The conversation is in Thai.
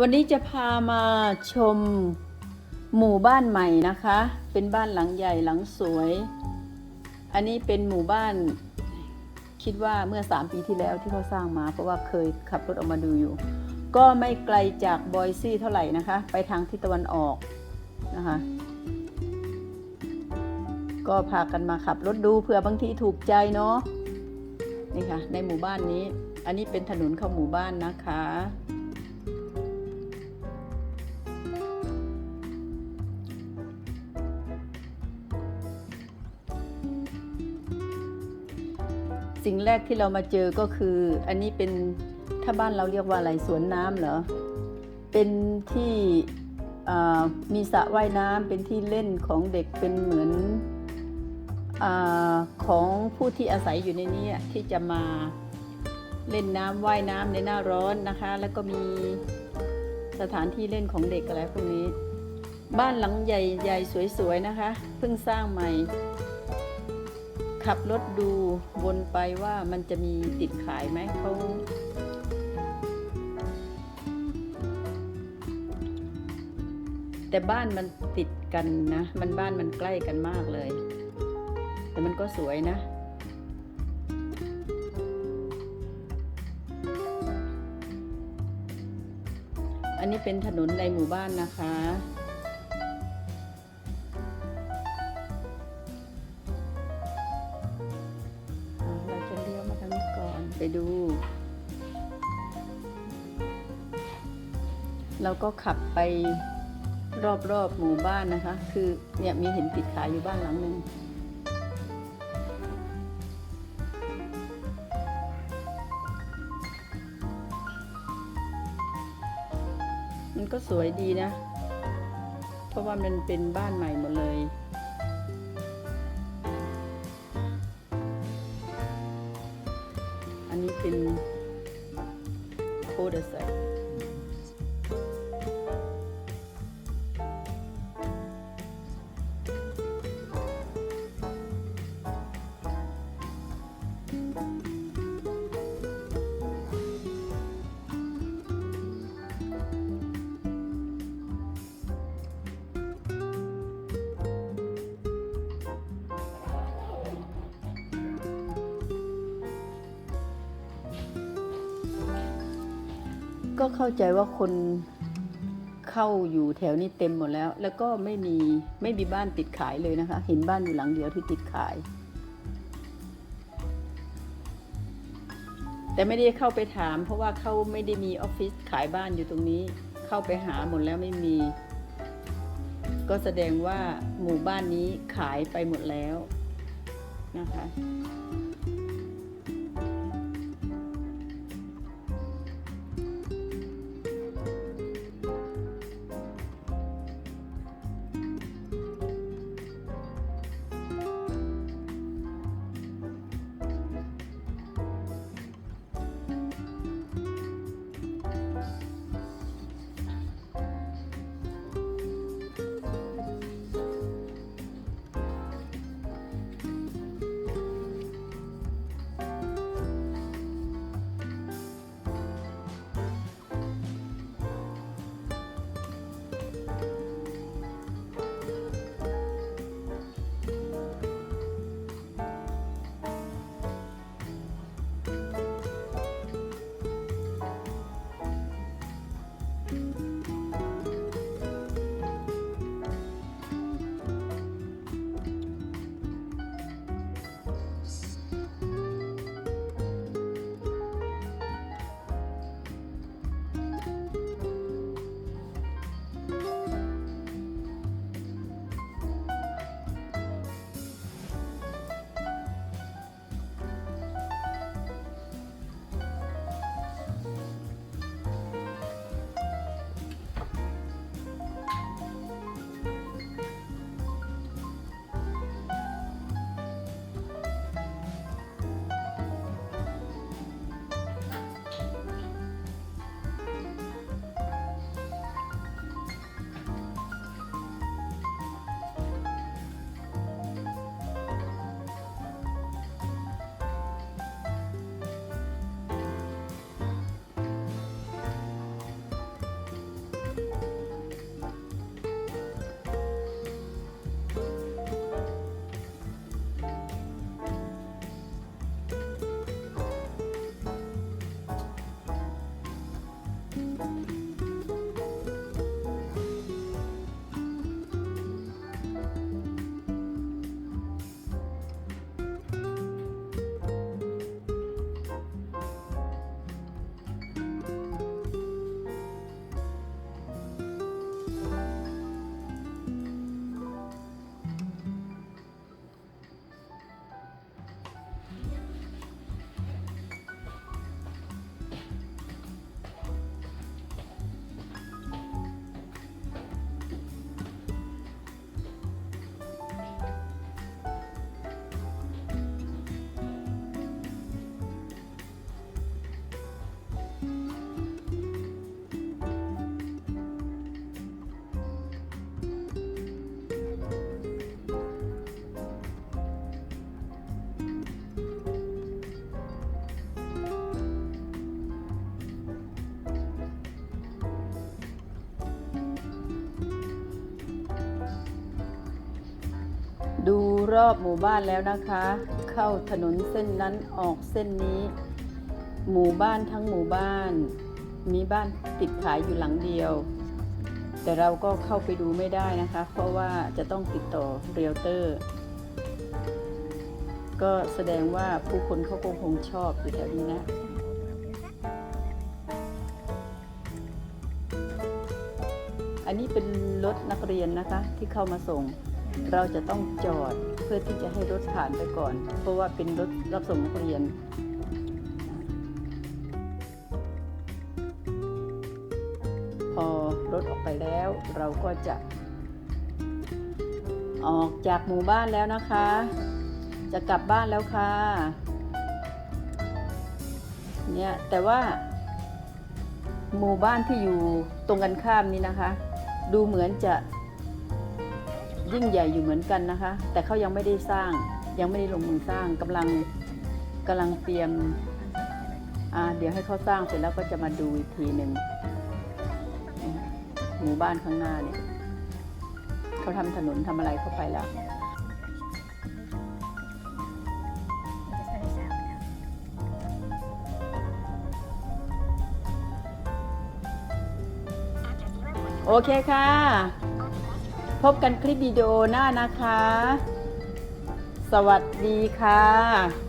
วันนี้จะพามาชมหมู่บ้านใหม่นะคะ เป็นบ้านหลังใหญ่หลังสวย อันนี้เป็นหมู่บ้าน คิดว่าเมื่อ 3 ปีที่แล้วที่เขาสร้างมา เพราะว่าเคยขับรถออกมาดูอยู่ ก็ไม่ไกลจากบอยซี่เท่าไหร่นะคะ ไปทางทิศตะวันออกนะคะ ก็พากันมาขับรถดูเผื่อบางทีถูกใจเนาะนี่ค่ะในหมู่บ้านนี้ อันนี้เป็นถนนเข้าหมู่บ้านนะคะ สิ่งแรกที่เรามาเจอก็คือ อันนี้เป็นถ้าบ้านเราเรียกว่าอะไรสวนน้ำเหรอ เป็นที่มีสระว่ายน้ำเป็นที่เล่นของเด็กเป็นเหมือนอของผู้ที่อาศัยอยู่ในนี้ที่จะมาเล่นน้ำว่ายน้ำในหน้าร้อนนะคะ แล้วก็มีสถานที่เล่นของเด็กอะไรพวกนี้ บ้านหลังใหญ่ๆสวยๆนะคะ เพิ่งสร้างใหม่ ขับรถดูวนไปว่ามันจะมีติดขายไหมเขาแต่บ้านมันติดกันนะ มันบ้านมันใกล้กันมากเลย แต่มันก็สวยนะ อันนี้เป็นถนนในหมู่บ้านนะคะ เราก็ขับไปรอบๆหมู่บ้านนะคะ คือเนี่ยมีเห็นติดขายอยู่บ้านหลังหนึ่งมันก็สวยดีนะ เพราะว่ามันเป็นบ้านใหม่หมดเลยอันนี้เป็นโคเดอร์ไซ ก็เข้าใจว่าคนเข้าอยู่แถวนี้เต็มหมดแล้ว แล้วก็ไม่มีไม่มีบ้านติดขายเลยนะคะ เห็นบ้านอยู่หลังเดียวที่ติดขาย แต่ไม่ได้เข้าไปถาม เพราะว่าเขาไม่ได้มีออฟฟิศขายบ้านอยู่ตรงนี้ เข้าไปหาหมดแล้วไม่มี ก็แสดงว่าหมู่บ้านนี้ขายไปหมดแล้วนะคะ ดูรอบหมู่บ้านแล้วนะคะ เข้าถนนเส้นนั้นออกเส้นนี้ หมู่บ้านทั้งหมู่บ้าน มีบ้านติดขายอยู่หลังเดียว แต่เราก็เข้าไปดูไม่ได้นะคะ เพราะว่าจะต้องติดต่อเรียลเตอร์ ก็แสดงว่าผู้คนเขาคงคงชอบอยู่แถวนี้นะอันนี้เป็นรถนักเรียนนะคะที่เข้ามาส่ง เราจะต้องจอดเพื่อที่จะให้รถผ่านไปก่อน เพราะว่าเป็นรถรับส่งนักเรียนพอรถออกไปแล้วเราก็จะ ออกจากหมู่บ้านแล้วนะคะ จะกลับบ้านแล้วค่ะเนี่ยแต่ว่า หมู่บ้านที่อยู่ตรงกันข้ามนี้นะคะ ดูเหมือนจะ ยิ่งใหญ่อยู่เหมือนกันนะคะ แต่เขายังไม่ได้สร้าง ยังไม่ได้ลงมือสร้างกำลังกำลังเตรียมอ่าเดี๋ยวให้เขาสร้างเสร็จแล้วก็จะมาดูอีกทีหนึ่งหมู่บ้านข้างหน้าเนี่ยเขาทำถนนทำอะไรเข้าไปแล้วโอเคค่ะ พบกันคลิปวิดีโอหน้านะคะ สวัสดีค่ะ